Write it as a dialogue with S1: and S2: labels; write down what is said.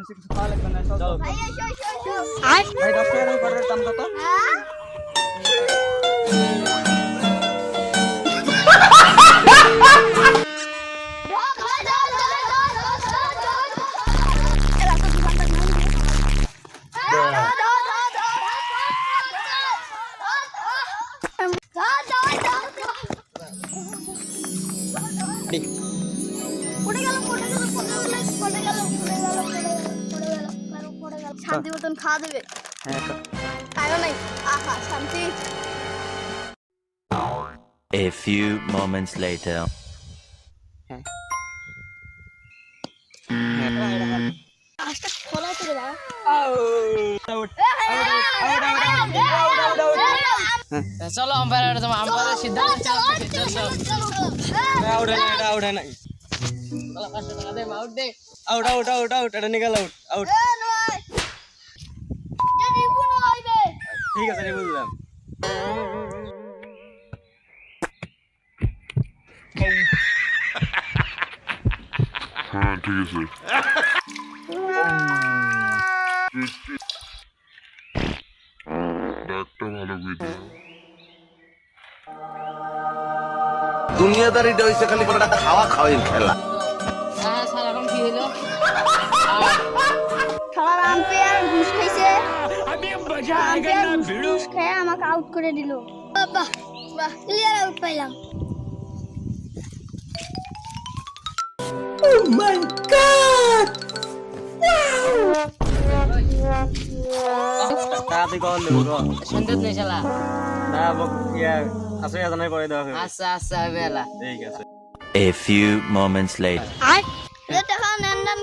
S1: কিছু খাওয়া লাগবে না টাকা দাম করার দাম কত?
S2: হ্যাঁ শান্তি মতন খাওয়া দেবে?
S1: হ্যাঁ
S2: খাইও নাই। আহা শান্তি।
S3: A few moments later.
S1: হ্যাঁ। আউট
S4: চলো আম্পায়ার তোমার আম্পায়ার সিদ্ধান্ত
S1: আউট হয় আউট হয় না
S4: চলো পাঁচশো টাকা দে আউট দে।
S1: আউট আউট আউট আউট এটা নিকাল আউট আউট ঠিক আছে রে বুঝলাম।
S5: হ্যাঁ ঠিক আছে। একটা ভালো ভিডিও
S6: দুনিয়াদারিটা হইছে খালি কোনো একটা খাওয়া খাওয়াই খেলা।
S4: হ্যাঁ স্যার এখন কি হলো
S2: ঘুষ খেয়ে আমাকে আউট করে দিল। বাহ বাহ ক্লিয়ার আউট পাইলাম।
S1: ইয়া
S4: আচ্ছা আচ্ছা এলা
S1: ঠিক আছে
S3: A few moments later.
S2: যে টাকা নেন নেন